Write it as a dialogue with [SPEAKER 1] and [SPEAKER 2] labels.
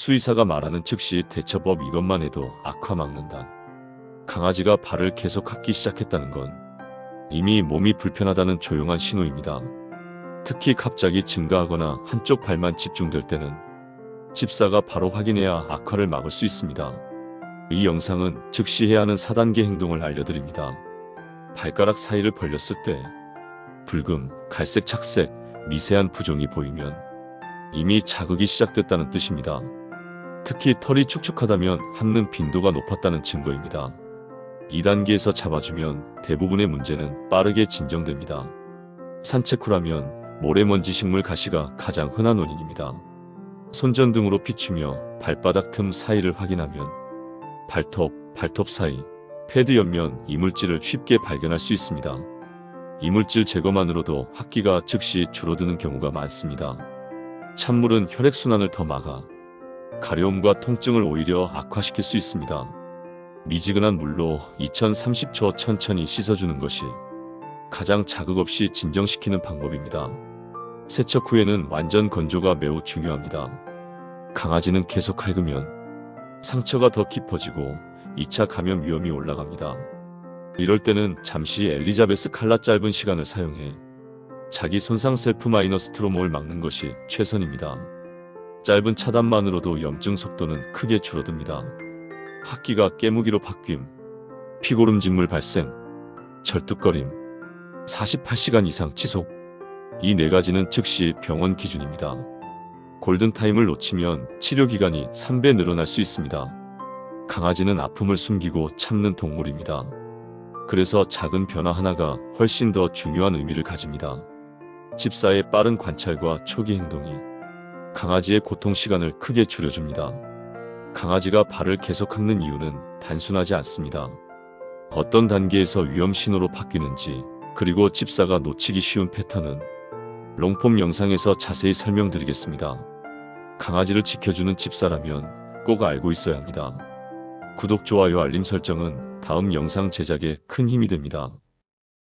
[SPEAKER 1] 수의사가 말하는 즉시 대처법 이것만 해도 악화 막는다. 강아지가 발을 계속 핥기 시작했다는 건 이미 몸이 불편하다는 조용한 신호입니다. 특히 갑자기 증가하거나 한쪽 발만 집중될 때는 집사가 바로 확인해야 악화를 막을 수 있습니다. 이 영상은 즉시 해야 하는 4단계 행동을 알려드립니다. 발가락 사이를 벌렸을 때 붉음, 갈색, 착색, 미세한 부종이 보이면 이미 자극이 시작됐다는 뜻입니다. 특히 털이 축축하다면 함는 빈도가 높았다는 증거입니다. 2단계에서 잡아주면 대부분의 문제는 빠르게 진정됩니다. 산책 후라면 모래먼지 식물 가시가 가장 흔한 원인입니다. 손전등으로 비추며 발바닥 틈 사이를 확인하면 발톱, 발톱 사이, 패드 옆면 이물질을 쉽게 발견할 수 있습니다. 이물질 제거만으로도 합기가 즉시 줄어드는 경우가 많습니다. 찬물은 혈액순환을 더 막아 가려움과 통증을 오히려 악화시킬 수 있습니다. 미지근한 물로 2030초 천천히 씻어주는 것이 가장 자극 없이 진정시키는 방법입니다. 세척 후에는 완전 건조가 매우 중요합니다. 강아지는 계속 핥으면 상처가 더 깊어지고 2차 감염 위험이 올라갑니다. 이럴 때는 잠시 엘리자베스 칼라 짧은 시간을 사용해 자기 손상 셀프 마이너스 트로모를 막는 것이 최선입니다. 짧은 차단만으로도 염증 속도는 크게 줄어듭니다. 학기가 깨무기로 바뀜, 피고름진물 발생, 절뚝거림, 48시간 이상 지속. 이 네 가지는 즉시 병원 기준입니다. 골든타임을 놓치면 치료 기간이 3배 늘어날 수 있습니다. 강아지는 아픔을 숨기고 참는 동물입니다. 그래서 작은 변화 하나가 훨씬 더 중요한 의미를 가집니다. 집사의 빠른 관찰과 초기 행동이 강아지의 고통 시간을 크게 줄여줍니다. 강아지가 발을 계속 핥는 이유는 단순하지 않습니다. 어떤 단계에서 위험 신호로 바뀌는지, 그리고 집사가 놓치기 쉬운 패턴은 롱폼 영상에서 자세히 설명드리겠습니다. 강아지를 지켜주는 집사라면 꼭 알고 있어야 합니다. 구독, 좋아요, 알림 설정은 다음 영상 제작에 큰 힘이 됩니다.